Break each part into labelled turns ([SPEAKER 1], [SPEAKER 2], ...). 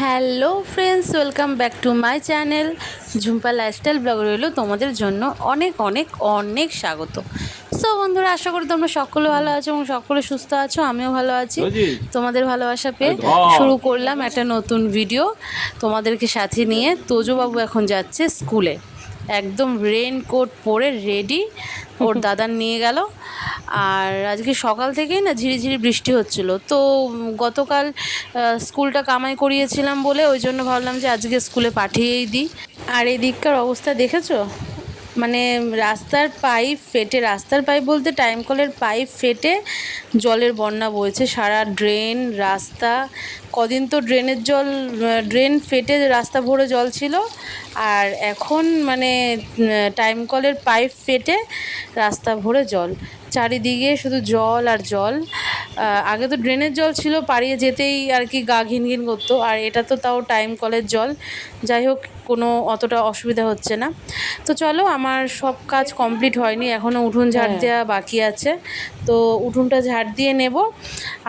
[SPEAKER 1] Hello friends welcome back to my channel Jhumpa lifestyle blog রইল তোমাদের জন্য অনেক অনেক অনেক স্বাগত। সো বন্ধুরা আশা করি তোমরা সকলে ভালো আছো এবং সকলে সুস্থ আছো আমিও ভালো আছি। তোমাদের ভালোবাসা পেয়ে শুরু করলাম একটা নতুন ভিডিও তোমাদেরকে সাথে নিয়ে। তোজোবাবু এখন যাচ্ছে স্কুলে। একদম রেনকোট পরে রেডি ওর দাদার নিয়ে গেল। আর আজকে সকাল থেকেই না ঝিরিঝিরি বৃষ্টি হচ্ছিল। তো গতকাল স্কুলটা কামাই করিয়েছিলাম বলে ওই জন্য ভাবলাম যে আজকে স্কুলে পাঠিয়েই দিই। আর এদিককার দিককার অবস্থা দেখেছ? মানে রাস্তার পাইপ ফেটে, রাস্তার পাইপ বলতে টাইম কলের পাইপ ফেটে জলের বন্যা বইছে, সারা ড্রেন রাস্তা। কদিন তো ড্রেনের জল ড্রেন ফেটে রাস্তা ভরে জল ছিল। আর এখন মানে টাইম কলের পাইপ ফেটে রাস্তা ভরে জল। চারিদিকে শুধু জল আর জল। আগে তো ড্রেনের জল ছিল পাড়িয়ে যেতেই আর কি গা ঘিন ঘিন করতো। আর এটা তো তাও টাইম কলের জল। যাই হোক কোনো অতটা অসুবিধা হচ্ছে না। তো চলো আমার সব কাজ কমপ্লিট হয়নি। এখনও উঠোন ঝাড় দেওয়া বাকি আছে। তো উঠোনটা ঝাড় দিয়ে নেব।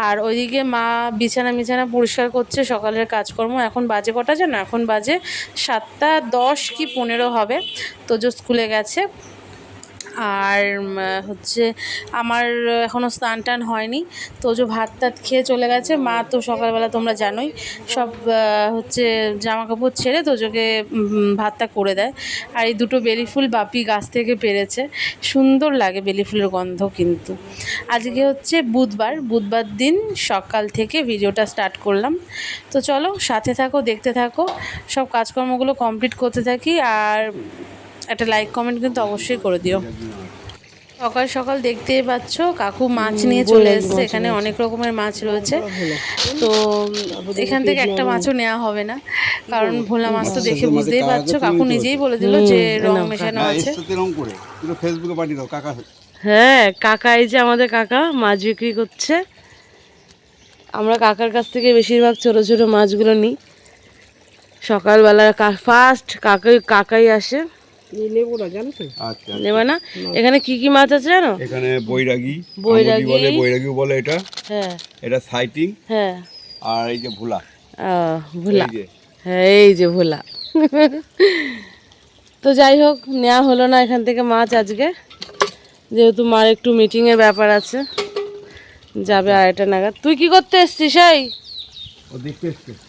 [SPEAKER 1] আর ওইদিকে মা বিছানা বিছানা পরিষ্কার করছে সকালের কাজকর্ম। এখন বাজে কটা জানো? এখন বাজে সাতটা দশ কি পনেরো হবে। তোজো স্কুলে গেছে আর হচ্ছে আমার এখনও স্নান টান হয়নি। তো তোজো ভাত টাত খেয়ে চলে গেছে। মা তো সকালবেলা তোমরা জানোই, সব হচ্ছে জামা কাপড় ছেড়ে তোজোকে ভাতটা করে দেয়। আর এই দুটো বেলি ফুল বাপি গাছ থেকে পেরেছে। সুন্দর লাগে বেলি ফুলের গন্ধ কিন্তু। আজকে হচ্ছে বুধবার। বুধবার দিন সকাল থেকে ভিডিওটা স্টার্ট করলাম। তো চলো সাথে থাকো, দেখতে থাকো। সব কাজকর্মগুলো কমপ্লিট করতে থাকি। আর একটা লাইক কমেন্ট কিন্তু অবশ্যই করে দিও। সকাল সকাল দেখতেই পাচ্ছ কাকু মাছ নিয়ে চলে এসছে। এখানে অনেক রকমের মাছ রয়েছে। তো এখান থেকে একটা মাছও নেওয়া হবে না। কারণ ভোলা মাছ তো দেখে বুঝতেই পারছ কাকু নিজেই বলে দিল যে রং মেশানো
[SPEAKER 2] হ্যাঁ
[SPEAKER 1] আছে।
[SPEAKER 2] এসছে এরকম করে। পুরো ফেসবুকে পাঠিয়ে দাও কাকা
[SPEAKER 3] হ্যাঁ কাকা এই যে আমাদের কাকা মাছ বিক্রি করছে। আমরা কাকার কাছ থেকে বেশিরভাগ ছোট ছোট মাছগুলো নিই। সকালবেলা ফার্স্ট কাকাই কাকাই আসে।
[SPEAKER 2] আচ্ছা
[SPEAKER 3] নেবে না? এখানে কি কি মাছ আছে জানো?
[SPEAKER 2] এখানে বৈরাগী
[SPEAKER 3] বৈরাগী।
[SPEAKER 2] বলে বৈরাগী বলে এটা।
[SPEAKER 3] হ্যাঁ।
[SPEAKER 2] এটা সাইটিং।
[SPEAKER 3] হ্যাঁ।
[SPEAKER 2] আর এই যে ভোলা।
[SPEAKER 3] হ্যাঁ এই যে ভোলা। তো যাই হোক নেওয়া হলো না এখান থেকে মাছ আজকে। যেহেতু মার একটু মিটিংয়ের ব্যাপার আছে যাবে আড়াইটা নাগাদ। তুই কি করতে এসছিস এই?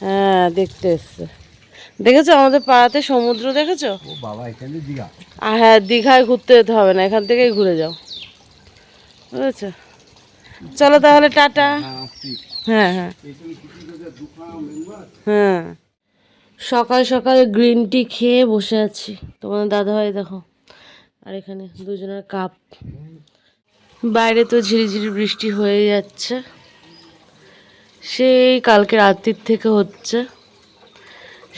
[SPEAKER 3] হ্যাঁ দেখতে এসছে। দেখেছ? আমাদের পাড়াতে সমুদ্র দেখেছ?
[SPEAKER 2] বাবা এখানে দীঘা।
[SPEAKER 3] আর হ্যাঁ দীঘায় ঘুরতে যেতে হবে না এখান থেকেই ঘুরে যাও। বুঝেছ? চলো তাহলে টাটা।
[SPEAKER 2] হ্যাঁ
[SPEAKER 3] হ্যাঁ হ্যাঁ। হ্যাঁ। সকাল সকাল গ্রিন টি খেয়ে বসে আছি। তোমাদের দাদাভাই দেখো আর এখানে দুজনের কাপ বাইরে তো ঝিরিঝিরি বৃষ্টি হয়ে যাচ্ছে। সেই কালকে রাত্রির থেকে হচ্ছে।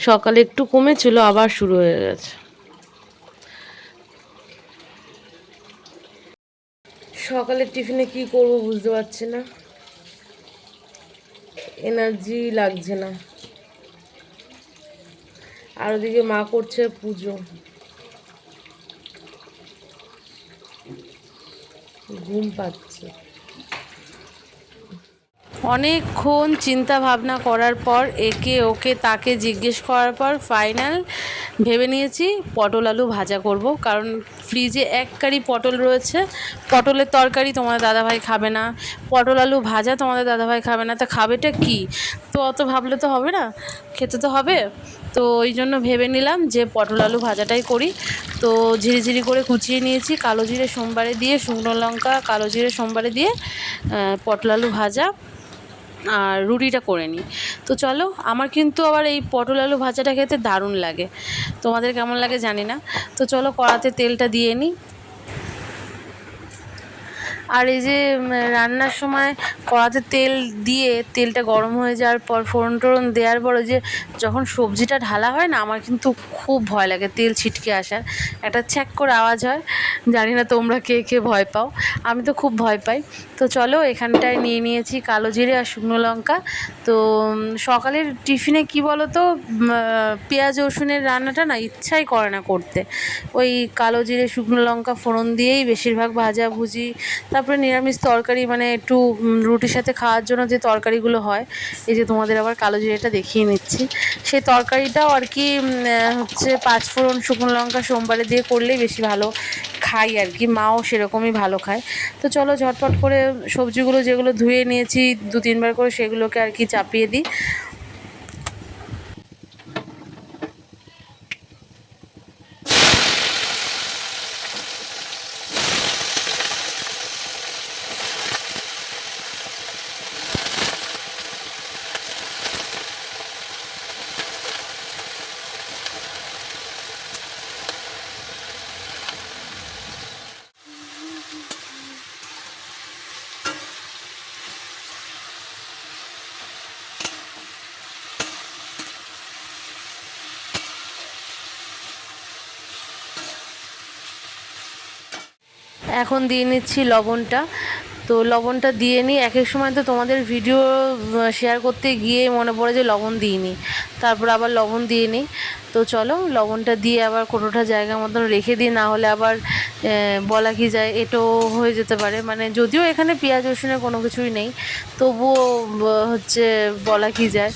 [SPEAKER 3] সকালে একটু কমেছিল, আবার শুরু হয়ে গেছে। সকালের টিফিনে কি করব বুঝতে পারছি না। এনার্জি লাগছে না। আর ওদিকে মা করছে পুজো। ঘুম পাচ্ছে।
[SPEAKER 1] অনেকক্ষণ চিন্তা ভাবনা করার পর একে ওকে তাকে জিজ্ঞেস করার পর ফাইনাল ভেবে নিয়েছি পটল আলু ভাজা করব। কারণ ফ্রিজে এক কারি পটল রয়েছে। পটলের তরকারি তোমাদের দাদাভাই খাবে না। পটল আলু ভাজা তোমাদের দাদাভাই খাবে না। তা খাবেটা কি? তো অত ভাবলে তো হবে না। খেতে তো হবে। তো ওই জন্য ভেবে নিলাম যে পটল আলু ভাজাটাই করি। তো ঝিরিঝিরি করে কুচিয়ে নিয়েছি কালো জিরে সোমবারে দিয়ে, শুকনো লঙ্কা কালো জিরে সোমবারে দিয়ে পটল আলু ভাজা। আর রুটিটা করে নিই। তো চলো, আমার কিন্তু আবার এই পটল আলু ভাজাটা খেতে দারুণ লাগে। তোমাদের কেমন লাগে জানি না। তো চলো কড়াতে তেলটা দিয়ে নিই। আর এই যে রান্নার সময় কড়াতে তেল দিয়ে তেলটা গরম হয়ে যাওয়ার পর ফোড়ন টোড়ন দেওয়ার পর যে যখন সবজিটা ঢালা হয় না, আমার কিন্তু খুব ভয় লাগে তেল ছিটকে আসার। একটা ছ্যাক করে আওয়াজ হয়, জানি না তোমরা কে কে ভয় পাও। আমি তো খুব ভয় পাই। তো চলো এখানটায় নিয়ে নিয়েছি কালো জিরে আর শুকনো লঙ্কা। তো সকালের টিফিনে কি বলো তো পেঁয়াজ রসুনের রান্নাটা না ইচ্ছাই করে না করতে। ওই কালো জিরে, শুকনো লঙ্কা ফোড়ন দিয়েই বেশিরভাগ ভাজা ভুজি তারপর তারপরে নিরামিষ তরকারি মানে একটু রুটির সাথে খাওয়ার জন্য যে তরকারিগুলো হয়, এই যে তোমাদের আবার কালো জিরেটা দেখিয়ে নিচ্ছি। সেই তরকারিটাও আর কি হচ্ছে পাঁচফোড়ন শুকনো লঙ্কা সোমবারে দিয়ে করলেই বেশি ভালো খাই আর কি, মাও সেরকমই ভালো খায়। তো চলো ঝটপট করে সবজিগুলো যেগুলো ধুয়ে নিয়েছি দু তিনবার করে সেগুলোকে আর কি চাপিয়ে দিই। এখন দিয়ে নিচ্ছি লবণটা। তো লবণটা দিয়ে নিই। এক এক সময় তো তোমাদের ভিডিও শেয়ার করতে গিয়ে মনে পড়ে যে লবণ দিইনি। তারপর আবার লবণ দিয়ে নিই। তো চলো, লবণটা দিয়ে আবার কোনোটা জায়গা মতন রেখে দিই, না হলে আবার বলা কি যায় এটো হয়ে যেতে পারে। মানে যদিও এখানে পেঁয়াজ, রসুনের কোনো কিছুই নেই, তবুও হচ্ছে বলা কি যায়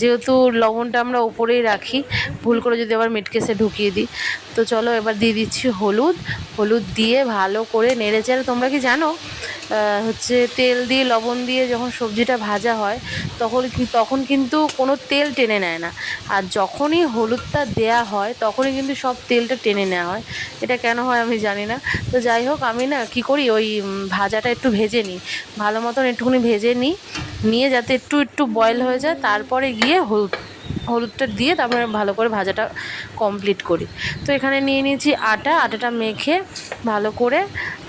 [SPEAKER 1] যেহেতু লবণটা আমরা ওপরেই রাখি, ভুল করে যদি আবার মিটকেসে ঢুকিয়ে দিই। তো চলো এবার দিয়ে দিচ্ছি হলুদ। হলুদ দিয়ে ভালো করে নেড়ে চেড়ে, তোমরা কি জানো হচ্ছে তেল দিয়ে, লবণ দিয়ে যখন সবজিটা ভাজা হয়, তখন তখন কিন্তু কোনো তেল টেনে নেয় না। আর যখনই হলুদটা দেয়া হয়, তখনই কিন্তু সব তেলটা টেনে নেওয়া হয়। এটা কেন হয় আমি জানি না। তো যাই হোক, আমি না কি করি, ওই ভাজাটা একটু ভেজে নিই। ভালো মতন একটুখানি ভেজে নিই। নিয়ে যাতে একটু একটু বয়েল হয়ে যায়, তারপরে গিয়ে হলুদ, হলুদটা দিয়ে তারপরে ভালো করে ভাজাটা কমপ্লিট করি। তো এখানে নিয়ে নিয়েছি আটা, আটাটা মেখে ভালো করে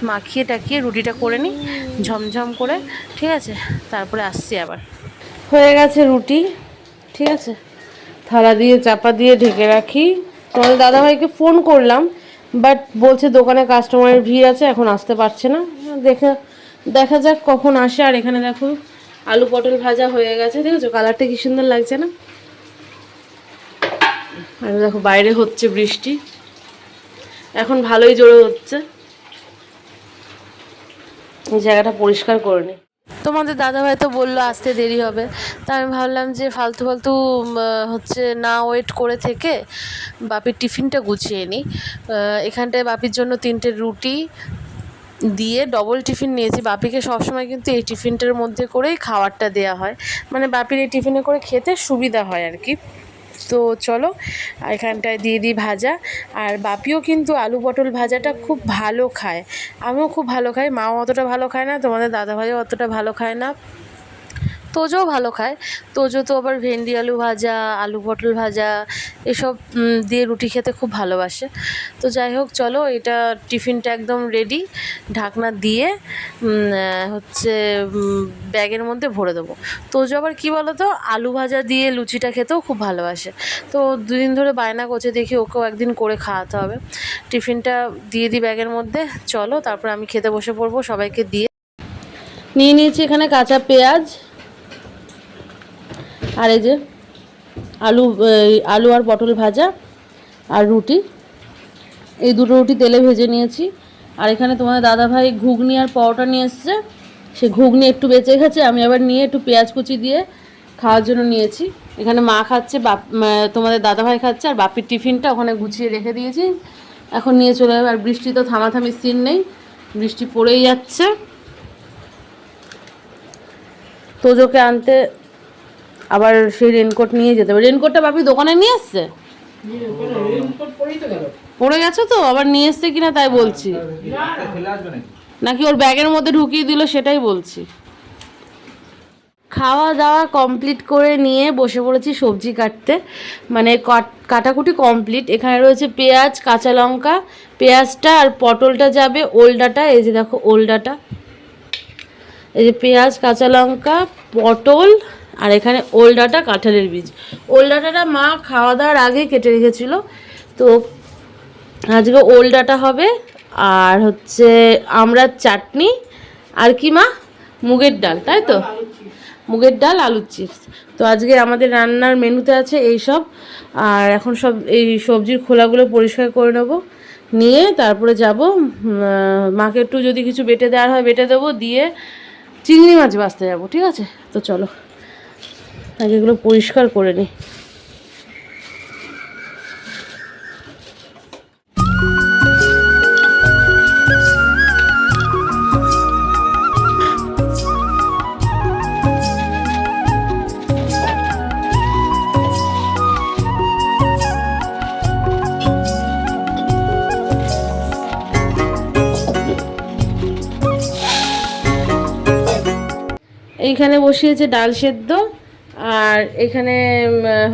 [SPEAKER 1] মাখিয়ে টাকিয়ে রুটিটা করে নিই, ঝমঝম করে, ঠিক আছে? তারপরে আসছি আবার।
[SPEAKER 3] হয়ে গেছে রুটি, ঠিক আছে? থালা দিয়ে, চাপা দিয়ে ঢেকে রাখি। তোমাদের দাদাভাইকে ফোন করলাম। বাট বলছে দোকানে কাস্টমারের ভিড় আছে, এখন আসতে পারছে না। দেখে, দেখা যাক কখন আসে। আর এখানে দেখো, আলু পটল ভাজা হয়ে গেছে, দেখেছ? কালারটা কি সুন্দর লাগছে না? আর দেখো, বাইরে হচ্ছে বৃষ্টি। এখন ভালোই জোরে হচ্ছে। এই জায়গাটা পরিষ্কার করে নিই
[SPEAKER 1] তোমাদের দাদাভাই তো বলল আসতে দেরি হবে। তা আমি ভাবলাম যে ফালতু ফালতু হচ্ছে না ওয়েট করে থেকে বাপির টিফিনটা গুছিয়ে নিই এখানটায় বাপির জন্য তিনটে রুটি দিয়ে ডবল টিফিন নিয়েছি। বাপিকে সবসময় কিন্তু এই টিফিনটার মধ্যে করেই খাবারটা দেওয়া হয়। মানে বাপির এই টিফিনে করে খেতে সুবিধা হয় আর কি। তো চলো এখানটায় দিয়ে দিই ভাজা। আর বাপিও কিন্তু আলু পটল ভাজাটা খুব ভালো খায়। আমিও খুব ভালো খাই, মাও অতটা ভালো খায় না, তোমাদের দাদাভাইও অতটা ভালো খায় না। তোজও ভালো খায়। তোজো তো আবার ভেন্ডি, আলু ভাজা, আলু পটল ভাজা, এসব দিয়ে রুটি খেতে খুব ভালোবাসে। তো যাই হোক, চলো এটা টিফিনটা একদম রেডি ঢাকনা দিয়ে হচ্ছে ব্যাগের মধ্যে ভরে দেবো। তোজো আবার কী বলো তো আলু ভাজা দিয়ে লুচিটা খেতেও খুব ভালোবাসে। তো দুদিন ধরে বায়না করছে, দেখি ওকেও একদিন করে খাওয়াতে হবে। টিফিনটা দিয়ে দিই ব্যাগের মধ্যে, চলো, তারপর আমি খেতে বসে পড়ব, সবাইকে দিয়ে।
[SPEAKER 3] নিয়ে নিয়েছি এখানে কাঁচা পেঁয়াজ আর এই যে আলু আলু আর পটল ভাজা আর রুটি। এই দুটো রুটি তেলে ভেজে নিয়েছি। আর এখানে তোমাদের দাদাভাই ঘুগনি আর পরোটা নিয়ে এসছে। সে ঘুগনি একটু বেঁচে গেছে, আমি আবার নিয়ে একটু পেঁয়াজ কুচি দিয়ে খাওয়ার জন্য নিয়েছি। এখানে মা খাচ্ছে, বাপ তোমাদের দাদাভাই খাচ্ছে, আর বাপির টিফিনটা ওখানে গুছিয়ে রেখে দিয়েছি। এখন নিয়ে চলে যাবে, আর বৃষ্টি তো থামাথামি সিন নেই, বৃষ্টি পড়েই যাচ্ছে। তোজোকে আনতে আবার সেই রেনকোট নিয়ে যেতে হবে। রেনকোটটা বাপি দোকানে নিয়ে এসছে? পড়ে গেছে তো, আবার নিয়ে এসছে কিনা তাই বলছি। নাকি ওর ব্যাগের মধ্যে ঢুকিয়ে দিল সেটাই বলছি। খাওয়া দাওয়া কমপ্লিট করে নিয়ে বসে পড়েছি সবজি কাটতে। মানে কাট- কাটাকুটি কমপ্লিট এখানে রয়েছে পেঁয়াজ, কাঁচা লঙ্কা। পেঁয়াজটা আর পটলটা যাবে, ওলডাটা। এই যে দেখো ওলডাটা। এই যে পেঁয়াজ, কাঁচা লঙ্কা, পটল আর এখানে ওলডাটা কাঁঠালের বীজ। ওলডাটাটা মা খাওয়া দাওয়ার আগে কেটে রেখেছিল। তো আজকে ওলডাটা হবে আর হচ্ছে আমড়ার চাটনি আর কি মা? মুগের ডাল, তাই তো? মুগের ডাল, আলুর চিপস। তো আজকে আমাদের রান্নার মেনুতে আছে এই সব। আর এখন সব এই সবজির খোলাগুলো পরিষ্কার করে নেব। নিয়ে তারপরে যাব মাকে একটু যদি কিছু বেটে দেওয়ার হয় বেটে দেবো, দিয়ে চিংড়ি মাছ বাঁচতে যাব, ঠিক আছে? তো চলো। আগে এগুলো পরিষ্কার করে নিই এইখানে বসিয়েছে ডাল সেদ্ধ। আর এখানে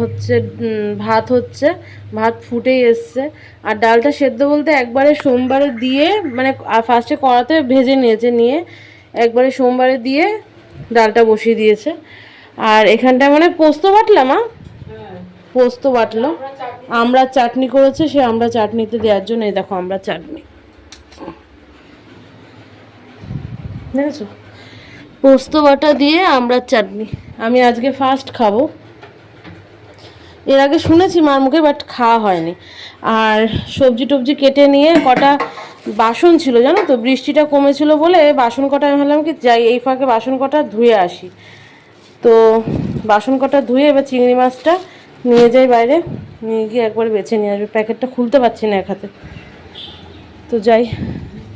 [SPEAKER 3] হচ্ছে ভাত হচ্ছে, ভাত ফুটেই এসছে। আর ডালটা সেদ্ধ বলতে একবারে সোমবারে দিয়ে মানে ফার্স্টে কড়াতে ভেজে নিয়েছে, নিয়ে একবারে সোমবারে দিয়ে ডালটা বসিয়ে দিয়েছে। আর এখানটা মানে পোস্ত বাটলাম মা? পোস্ত বাটলো। আমরা চাটনি করেছে, সে আমরা চাটনিতে দেওয়ার জন্য, এই দেখো, আমরা চাটনি। দেখেছ? পোস্ত বাটা দিয়ে আমরা চাটনি। আমি আজকে ফার্স্ট খাব। এর আগে শুনেছি মার মুখে বাট খাওয়া হয়নি। আর সবজি টবজি কেটে নিয়ে কটা বাসন ছিল জানো তো? বৃষ্টিটা কমেছিল বলে বাসন কটা, আমি ভাবলাম কি যাই এই ফাঁকে বাসন কটা ধুয়ে আসি। তো বাসন কটা ধুয়ে এবার চিংড়ি মাছটা নিয়ে যাই বাইরে। নিয়ে গিয়ে একবার বেছে নিয়ে আসবে। প্যাকেটটা খুলতে পারছি না এক হাতে। তো যাই,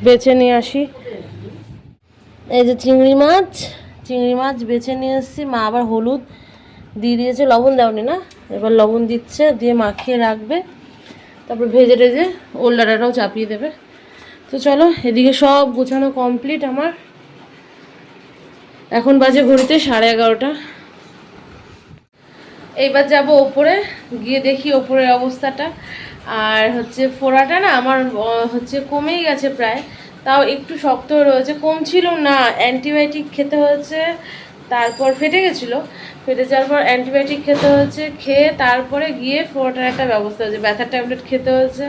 [SPEAKER 3] বেছে নিয়ে আসি। এই যে চিংড়ি মাছ চিংড়ি মাছ বেছে নিয়ে এসেছি। মা আবার হলুদ দিয়ে দিয়েছে, লবণ দেওনি না? এবার লবণ দিচ্ছে, দিয়ে মাখিয়ে রাখবে। তারপর ভেজে টেজে ওল ডাটাটাও চাপিয়ে দেবে। তো চলো, এদিকে সব গোছানো কমপ্লিট আমার। এখন বাজে ঘড়িতে সাড়ে এগারোটা। এইবার যাব ওপরে, গিয়ে দেখি ওপরের অবস্থাটা। আর হচ্ছে ফোড়াটা না, আমার হচ্ছে কমেই গেছে প্রায়। তাও একটু শক্ত রয়েছে, কমছিল না অ্যান্টিবায়োটিক খেতে হয়েছে, তারপর ফেটে গেছিল, ফেটে যাওয়ার পর অ্যান্টিবায়োটিক খেতে হয়েছে, খেয়ে তারপরে গিয়ে ফোড়াটার একটা ব্যবস্থা হয়েছে, ব্যথার ট্যাবলেট খেতে হয়েছে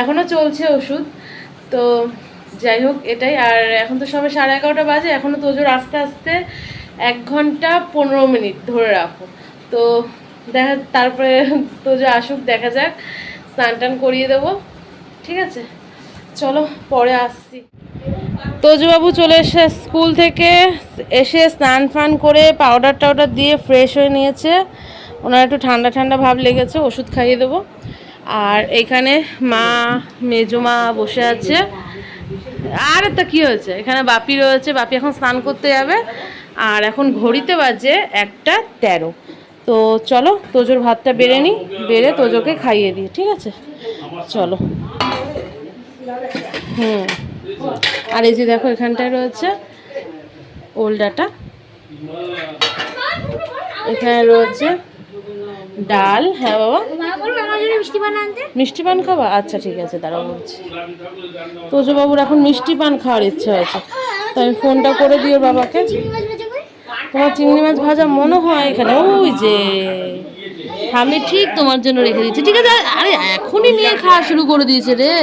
[SPEAKER 3] এখনও চলছে ওষুধ, তো যাই হোক এটাই, আর এখন তো সবে সাড়ে এগারোটা বাজে এখনও তোজোর আস্তে আস্তে এক ঘণ্টা পনেরো মিনিট ধরে রাখো, তো দেখা, তারপরে তোজো আসুক, দেখা যাক, স্নান টান করিয়ে দেবো, ঠিক আছে? চলো, পরে আসছি। তোজবাবু চলে এসে স্কুল থেকে এসে স্নান ফান করে পাউডার টাউডার দিয়ে ফ্রেশ হয়ে নিয়েছে। ওনার একটু ঠান্ডা ঠান্ডা ভাব লেগেছে, ওষুধ খাইয়ে দেবো। আর এখানে মা মেজো মা বসে আছে। আর একটা কী হয়েছে? এখানে বাপি রয়েছে, বাপি এখন স্নান করতে যাবে। আর এখন ঘড়িতে বাজে একটা তেরো। তো চলো, তোজোর ভাতটা বেড়ে নিই বেড়ে তোজোকে খাইয়ে দিই, ঠিক আছে? চলো। হুম। আর এই যে দেখো, এখানটায় রয়েছে ওলডাটা এখানে রয়েছে ডাল হ্যাঁ বাবা। মিষ্টি পান খাবা? আচ্ছা ঠিক আছে, দাঁড়াও বলছি। তোজো বাবুর এখন মিষ্টি পান খাওয়ার ইচ্ছে হয়েছে। তো আমি ফোনটা করে দিও বাবাকে। তোমার চিংড়ি মাছ ভাজা মনে হয় এখানে? ওই যে। আমি ঠিক তোমার জন্য রেখে দিচ্ছি। ঠিক আছে, আরে এখনই নিয়ে খাওয়া শুরু করে দিয়েছে রে।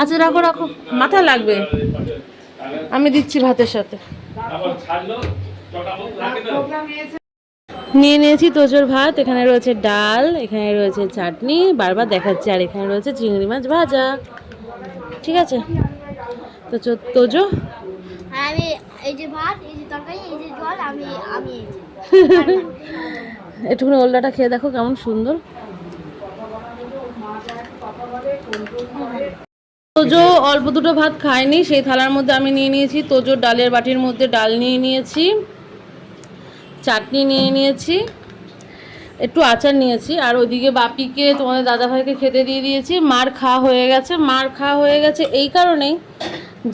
[SPEAKER 3] আচ্ছা রাখো রাখো। মাথা লাগবে। আমি দিচ্ছি ভাতের সাথে। নিয়ে নিয়েছি তোজোর ভাত এখানে রয়েছে ডাল এখানে রয়েছে চাটনি বারবার দেখাচ্ছে আর এখানে রয়েছে চিংড়ি মাছ ভাজা। ঠিক আছে? তো তোজো?
[SPEAKER 4] আর আমি এই যে ভাত এই যে তরকারি এই যে জল আমি আমি
[SPEAKER 3] একটুখানি ওলডাটা খেয়ে দেখো কেমন সুন্দর। তোজো অল্প দুটো ভাত খায়নি, সেই থালার মধ্যে আমি নিয়ে নিয়েছি। তোজোর ডালের বাটির মধ্যে ডাল নিয়ে নিয়েছি, চাটনি নিয়ে নিয়েছি, একটু আচার নিয়েছি। আর ওইদিকে বাপিকে, তোমাদের দাদাভাইকে খেতে দিয়ে দিয়েছি। মার খাওয়া হয়ে গেছে, মার খাওয়া হয়ে গেছে এই কারণেই।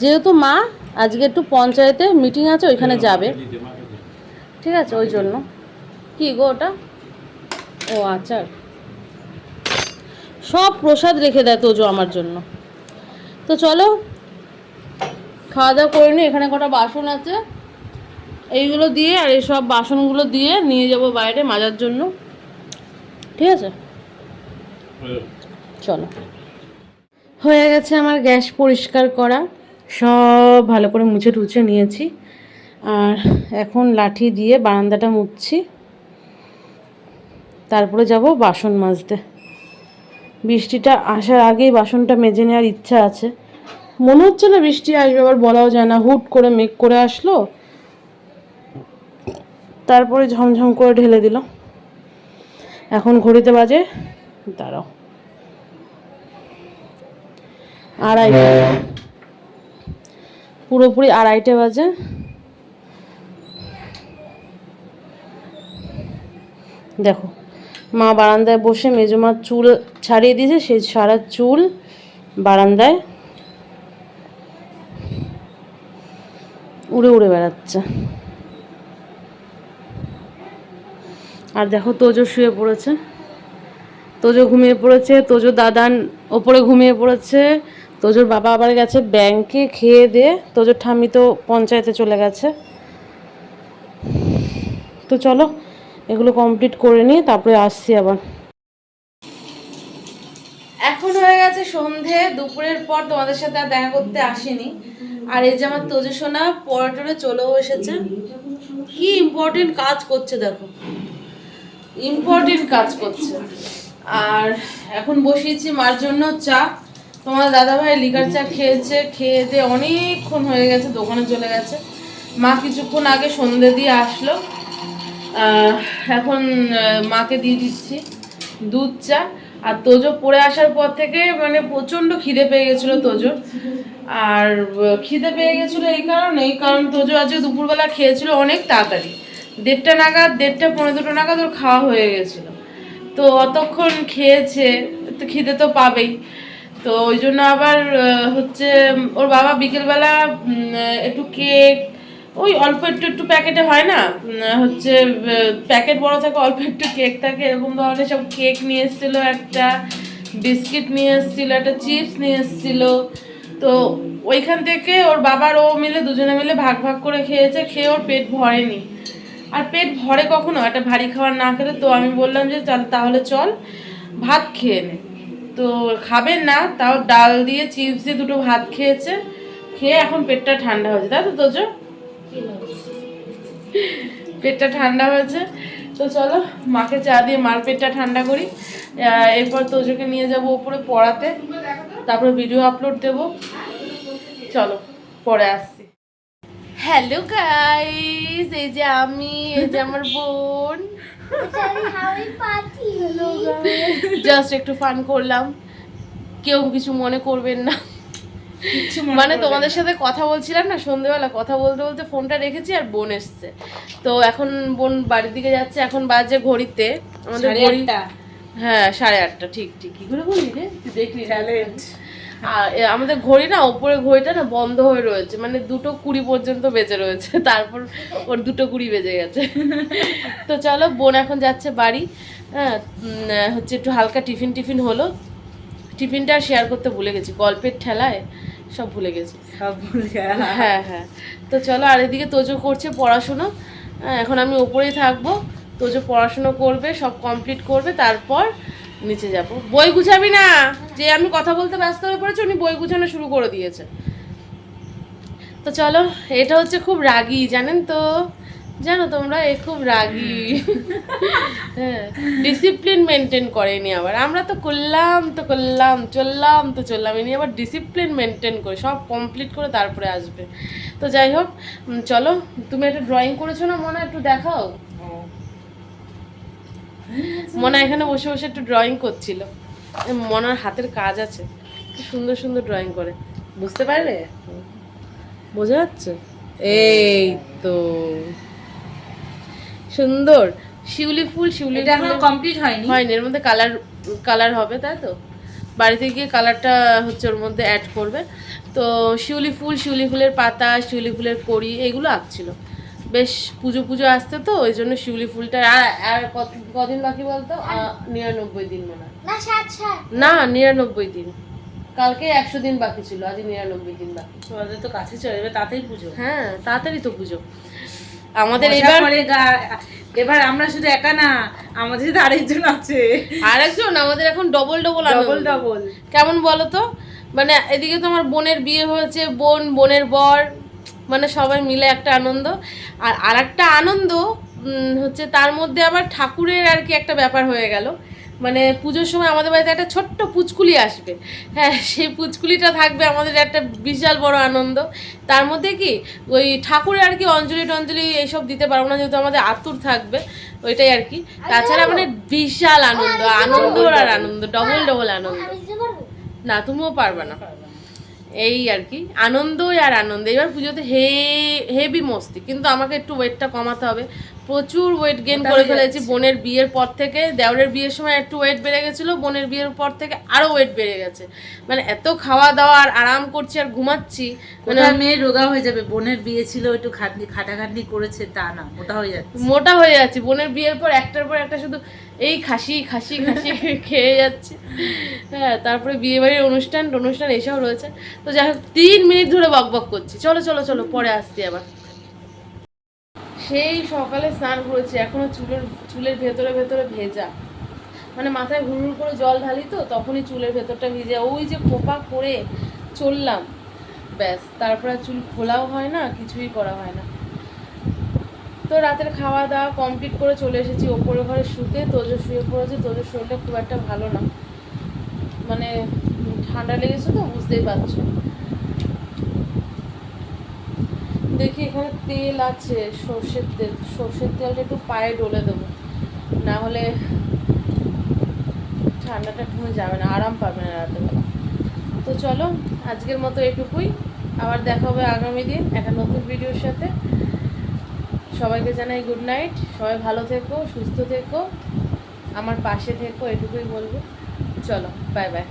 [SPEAKER 3] যেহেতু মা, আজকে একটু পঞ্চায়েতে মিটিং আছে, ওইখানে যাবে। ঠিক আছে, ওই জন্য। কি গো ওটা? ও, আচার। সব প্রসাদ রেখে দেয় তোজো আমার জন্য। তো চলো খাওয়া দাওয়া করে নি এখানে কটা বাসন আছে। এইগুলো দিয়ে আর এই সব বাসনগুলো দিয়ে নিয়ে যাব বাইরে মাজার জন্য। ঠিক আছে? চলো। হয়ে গেছে আমার গ্যাস পরিষ্কার করা। সব ভালো করে মুছে টুছে নিয়েছি। আর এখন লাঠি দিয়ে বারান্দাটা মুছছি। তারপরে যাব বাসন মাজতে। বৃষ্টিটা আসার আগেই বাসনটা মেজে নেওয়ার ইচ্ছা আছে। মনে হচ্ছে না বৃষ্টি আসবে, আবার বলাও যায় না। হুট করে মেঘ করে আসলো, তারপরে ঝমঝম করে ঢেলে দিল। এখন ঘড়িতে বাজে, দাঁড়াও। আড়াইটে। পুরোপুরি আড়াইটে বাজে। দেখো মা বারান্দায় বসে মেজমার চুল ছাড়িয়ে দিয়েছে সেই সারা চুল বারান্দায় উড়ে উড়ে বেড়াচ্ছে। আর দেখো তোজো শুয়ে পড়েছে। তোজো ঘুমিয়ে পড়েছে, তোজো দাদান ওপরে ঘুমিয়ে পড়েছে, তোজোর বাবা আবার গেছে ব্যাংকে খেয়ে দিয়ে, তোজোর ঠাম্মি তো পঞ্চায়েতে চলে গেছে। তো চলো এগুলো কমপ্লিট করে নিয়ে তারপরে আসছি আবার। এখন হয়ে গেছে সন্ধে, দুপুরের পর তোমাদের সাথে আর দেখা করতে আসিনি। আর এই যে আমার তোজো সোনা পরোটারে চলেও এসেছে। কি ইম্পর্টেন্ট কাজ করছে দেখো। ইম্পর্টেন্ট কাজ করছে। আর এখন বসিয়েছি মার জন্য চা। তোমার দাদাভাই লিকার চা খেয়েছে, খেয়ে দিয়ে অনেকক্ষণ হয়ে গেছে, দোকানে চলে গেছে। মা কিছুক্ষণ আগে সন্ধে দিয়ে আসলো। এখন মাকে দিয়ে দিচ্ছি দুধ, চা। আর তোজো পড়ে আসার পর থেকে মানে প্রচণ্ড খিদে পেয়ে গেছিল তোজো আর খিদে পেয়ে গেছিল এই কারণেই কারণ তোজো আজকে দুপুরবেলা খেয়েছিল অনেক তাড়াতাড়ি। দেড়টা নাগাদ, দেড়টা পনেরো দুটো নাগাদ ওর খাওয়া হয়ে গেছিল। তো অতক্ষণ খেয়েছে, তো খিদে তো পাবেই। তো ওই জন্য আবার হচ্ছে, ওর বাবা বিকেলবেলা একটু কেক ওই অল্প একটু একটু প্যাকেটে হয় না? হচ্ছে প্যাকেট বড় থাকে, অল্প একটু কেক থাকে, এরকম ধরনের সব কেক নিয়ে এসেছিল একটা, বিস্কিট নিয়ে এসেছিল, একটা চিপস নিয়ে এসেছিল। তো ওইখান থেকে ওর বাবার ও মিলে দুজনে মিলে ভাগ ভাগ করে খেয়েছে, খেয়ে ওর পেট ভরেনি। আর পেট ভরে কখনো? একটা ভারী খাবার না খেলে তো আমি বললাম যে চল তাহলে চল, ভাত খেয়ে নে। তো খাবেন না, তাও ডাল দিয়ে চিপস দিয়ে দুটো ভাত খেয়েছে, খেয়ে এখন পেটটা ঠান্ডা হয়েছে। তাই তো, তোজো? পেটটা ঠান্ডা হয়েছে। তো চলো মাকে চা দিয়ে মার পেটটা ঠান্ডা করি। এরপর তোজোকে নিয়ে যাব উপরে পড়াতে। তারপরে ভিডিও আপলোড দেব। চলো পরে আসছি। হ্যালো গাইস এই যে আমি এই যে আমার বোন। জাস্ট একটু ফান করলাম। কেউ কিছু মনে করবেন না। মানে তোমাদের সাথে কথা বলছিলাম না সন্ধেবেলা কথা বলতে বলতে ফোনটা রেখেছি আর বোন এসছে। তো এখন বোন বাড়ির দিকে যাচ্ছে এখন বাজে ঘড়িতে। আমাদের ঘড়ি হ্যাঁ সাড়ে আটটা ঠিক ঠিক। কি করে বলি রে? দেখলি আর আমাদের ঘড়ি না ওপরে ঘড়িটা না বন্ধ হয়ে রয়েছে। মানে দুটো কুড়ি পর্যন্ত বেজে রয়েছে। তারপর ওর দুটো কুড়ি বেজে গেছে। তো চলো বোন এখন যাচ্ছে বাড়ি। হ্যাঁ হচ্ছে একটু হালকা টিফিন টিফিন হলো। টিফিনটা শেয়ার করতে ভুলে গেছি গল্পের ঠেলায় সব ভুলে গেছি। সব ভুলে হ্যাঁ হ্যাঁ। তো চলো আর এদিকে তোজো করছে পড়াশুনো। হ্যাঁ, এখন আমি ওপরেই থাকব। তোজো পড়াশুনো করবে সব কমপ্লিট করবে তারপর নিচে যাব। বই গুছাবি না? যে আমি কথা বলতে ব্যস্ত হয়ে পড়েছি উনি বই গুছানো শুরু করে দিয়েছে। তো চলো এটা হচ্ছে খুব রাগী জানেন তো? জানো তোমরা, এ খুব রাগী। হ্যাঁ ডিসিপ্লিন মেনটেন করেনি আবার। আমরা তো করলাম তো করলাম, চললাম, তো চললাম। ইনি আবার ডিসিপ্লিন মেনটেন করে, সব কমপ্লিট করে তারপরে আসবে। তো যাই হোক চলো, তুমি একটা ড্রয়িং করেছ না, মনে, একটু দেখাও? মনে এখানে বসে বসে একটু ড্রয়িং করছিল। মনার হাতের কাজ আছে। সুন্দর সুন্দর ড্রয়িং করে। বুঝতে পারলে? বোঝা যাচ্ছে? এই তো। সুন্দর। শিউলি ফুল শিউলি
[SPEAKER 5] এটা
[SPEAKER 3] এখনও
[SPEAKER 5] কমপ্লিট হয়নি।
[SPEAKER 3] হয়নি এর মধ্যে কালার কালার হবে তাই তো? বাড়িতে গিয়ে কালারটা হচ্ছে ওর মধ্যে অ্যাড করবে। তো শিউলি ফুল শিউলি ফুলের পাতা শিউলি ফুলের কড়ি এগুলো আঁকছিল। বেশ পুজো পুজো আসতে তো ওই জন্য শিউলি ফুলটা আর আর কদিন বাকি বলতো? নিরানব্বই দিন মনে হয়।
[SPEAKER 4] না সাত সাত।
[SPEAKER 3] না নিরানব্বই দিন। কালকে একশো দিন বাকি ছিল আজ নিরানব্বই দিন বাকি।
[SPEAKER 5] তোমাদের তো কাছে চলে যাবে তাতেই পুজো।
[SPEAKER 3] হ্যাঁ তাড়াতাড়ি তো পুজো। আমাদের এবার
[SPEAKER 5] এবার আমরা শুধু একা না আমাদের সাথে আরেকজন আছে।
[SPEAKER 3] আরেকজন? আমাদের এখন ডবল ডবল
[SPEAKER 5] ডবল ডবল
[SPEAKER 3] কেমন বলো তো? মানে এদিকে তো আমার বোনের বিয়ে হয়েছে বোন বোনের বর মানে সবাই মিলে একটা আনন্দ। আর আর একটা আনন্দ হচ্ছে তার মধ্যে আবার ঠাকুরের আর কি একটা ব্যাপার হয়ে গেল। মানে পুজোর সময় আমাদের বাড়িতে একটা ছোট্ট পুচকুলি আসবে। হ্যাঁ সেই পুচকুলিটা থাকবে আমাদের একটা বিশাল বড় আনন্দ। তার মধ্যে কি ওই ঠাকুরের আর কি অঞ্জলি টঞ্জলি এইসব দিতে পারব না যেহেতু আমাদের আতুর থাকবে ওইটাই আর কি। তাছাড়া মানে বিশাল আনন্দ আনন্দ আর আনন্দ ডবল ডবল আনন্দ। না তুমিও পারবে না। এই আর কি আনন্দই আর আনন্দ। এবার পুজোতে হে হেভি মস্তি কিন্তু আমাকে একটু ওয়েটটা কমাতে হবে। প্রচুর ওয়েট গেইন করে ফেলেছি বোনের বিয়ের পর থেকে। দেওরের বিয়ের সময় একটু ওয়েট বেড়ে গেছিল বোনের বিয়ের পর থেকে আরও ওয়েট বেড়ে গেছে। মানে এত খাওয়া দাওয়া আর আরাম করছি আর ঘুমাচ্ছি মানে
[SPEAKER 5] মেয়ে রোগা হয়ে যাবে বোনের বিয়ে ছিল একটু খাটনি খাটাখাটনি করেছে তা না ওটা হয়ে যাচ্ছে।
[SPEAKER 3] মোটা হয়ে যাচ্ছে বোনের বিয়ের পর একটার পর একটা শুধু এই খাসি খাসি খাসি খেয়ে যাচ্ছে। হ্যাঁ তারপরে বিয়ে বাড়ির অনুষ্ঠান অনুষ্ঠান এসব রয়েছে। তো যাই হোক তিন মিনিট ধরে বক বক করছি। চলো চলো চলো পরে আসছি আবার। সেই সকালে স্নান করেছি, এখনও চুলের চুলের ভেতরে ভেতরে ভেজা। মানে মাথায় হুড় হুড় করে জল ঢালি তো, তখনই চুলের ভেতরটা ভিজে, ওই যে খোপা করে চললাম। ব্যাস, তারপরে চুল খোলাও হয় না, কিছুই করা হয় না। তো রাতের খাওয়া দাওয়া কমপ্লিট করে চলে এসেছি, ওপরে ঘরে শুতে, তোজো শুয়ে পড়েছে তোজোর শরীরটা খুব একটা ভালো না। মানে ঠান্ডা লেগেছে তো, বুঝতেই পারছ। দেখি এখানে তেল আছে, সর্ষের তেল, সর্ষের তেলটা একটু পায়ে ডলে দেবো। না হলে ঠান্ডাটা ঠুমে যাবে না, আরাম পাবে না রাতেরবেলা তো চলো, আজকের মতো এটুকুই। আবার দেখা হবে আগামী দিন একটা নতুন ভিডিওর সাথে। সবাইকে জানাই গুড নাইট সবাই ভালো থেকো, সুস্থ থেকো। আমার পাশে থেকো, এটুকুই বলব। চলো বাই বাই